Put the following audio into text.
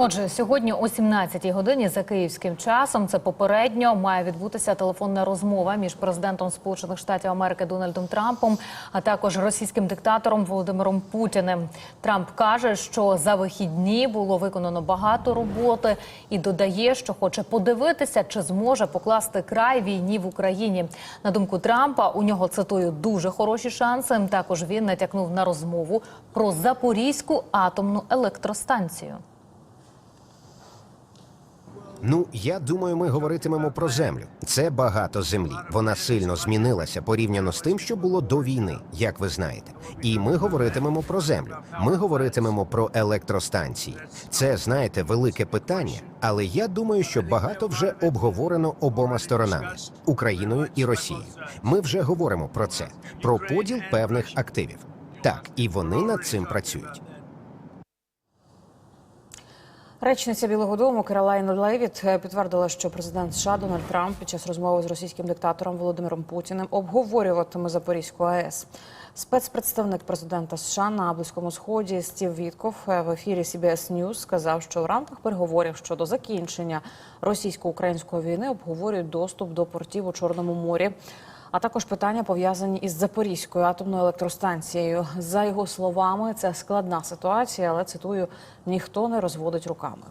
Отже, сьогодні о 17-й годині за київським часом це попередньо має відбутися телефонна розмова між президентом Сполучених Штатів Америки Дональдом Трампом, а також російським диктатором Володимиром Путіним. Трамп каже, що за вихідні було виконано багато роботи і додає, що хоче подивитися, чи зможе покласти край війні в Україні. На думку Трампа, у нього цитую дуже хороші шанси. Також він натякнув на розмову про Запорізьку атомну електростанцію. Ну, я думаю, ми говоритимемо про землю. Це багато землі. Вона сильно змінилася порівняно з тим, що було до війни, як ви знаєте. І ми говоритимемо про землю. Ми говоритимемо про електростанції. Це знаєте велике питання, але я думаю, що багато вже обговорено обома сторонами Україною і Росією. Ми вже говоримо про це, про поділ певних активів. Так, і вони над цим працюють. Речниця Білого Дому Керолайн Левіт е, підтвердила, що президент США Дональд Трамп під час розмови з російським диктатором Володимиром Путіним обговорюватиме Запорізьку АЕС. Спецпредставник президента США на близькому сході Стів Вітков е, в ефірі CBS News сказав, що в рамках переговорів щодо закінчення російсько-української війни обговорюють доступ до портів у Чорному морі. А також питання пов'язані із Запорізькою атомною електростанцією. За його словами, це складна ситуація, але цитую: ніхто не розводить руками.